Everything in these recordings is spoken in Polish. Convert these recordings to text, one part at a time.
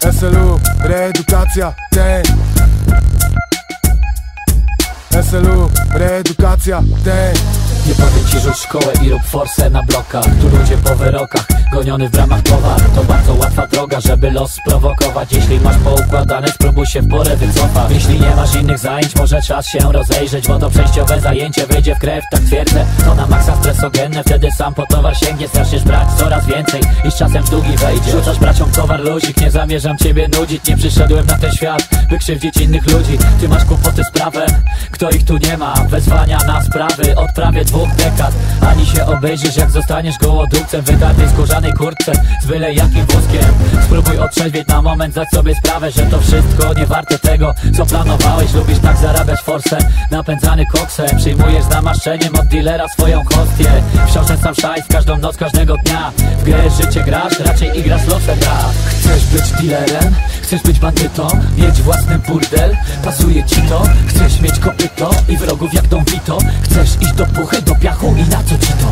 SLU, reedukacja, ten. SLU, reedukacja, ten. Nie powiem ci rzuć szkołę i rób forsę na blokach. Tu ludzie po wyrokach, goniony w ramach towar. To bardzo łatwa droga, żeby los sprowokować. Jeśli masz poukładane, spróbuj się w porę wycofać Jeśli nie masz innych zajęć, może czas się rozejrzeć Bo to przejściowe zajęcie wejdzie w krew, tak twierdzę. To na maksa stresogenne, wtedy sam po towar sięgnie. Zaczniesz brać coraz więcej i z czasem w długi wejdzie. Rzucasz braciom towar luzik, nie zamierzam ciebie nudzić. Nie przyszedłem na ten świat, by krzywdzić innych ludzi. Ty masz kłopoty z prawem, kto ich tu nie ma? Wezwania na sprawy od prawie dwóch dekad. Ani się obejrzysz jak zostaniesz gołodupcem Wydartej skórzanej kurtce z byle jakim wózkiem. Spróbuj otrzeźwieć na moment, zdać sobie sprawę Że to wszystko nie warte tego, co planowałeś Lubisz tak zarabiać forsę, napędzany koksem Przyjmujesz namaszczeniem od dealera swoją hostię Wciąż ten sam szajs każdą noc, każdego dnia W grę życie grasz, raczej igrasz losem gra Chcesz być dealerem? Chcesz być bandytą? Mieć własny burdel? Pasuje ci to? Chcesz mieć kopyto i wrogów jak Don Vito? Chcesz iść do puchy, do piachu i na co ci to?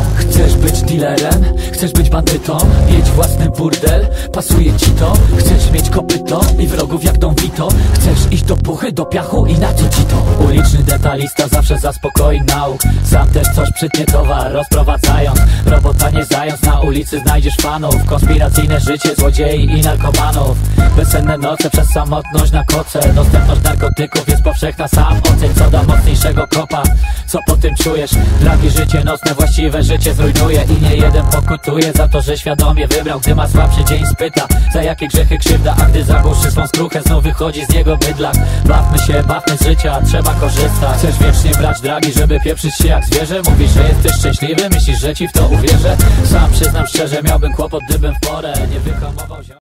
Chcesz być bandytą? Mieć własny burdel? Pasuje ci to? Chcesz mieć kopyto i wrogów jak Don Vito? Chcesz iść do puchy, do piachu i na co ci to? Uliczny detalista zawsze zaspokoi nauk Sam też coś przytnie towar, rozprowadzając Robota nie ulicy znajdziesz fanów. Konspiracyjne życie złodziei i narkomanów. Bezsenne noce przez samotność na koce. Dostępność narkotyków jest powszechna, sam oceń Co da mocniejszego kopa, co po tym czujesz? Dragi życie nocne, właściwe życie zrujnuje. I nie jeden pokutuje za to, że świadomie wybrał Gdy ma słabszy dzień spyta, za jakie grzechy krzywda A gdy zagłuszy swą skruchę, znów wychodzi z niego bydlak. Bawmy się, bawmy z życia, trzeba korzystać. Chcesz wiecznie brać dragi, żeby pieprzyć się jak zwierzę? Mówisz, że jesteś szczęśliwy, myślisz, że ci w to uwierzę? Sam przyznam szczerze, miałbym kłopot, gdybym w porę nie wyhamował się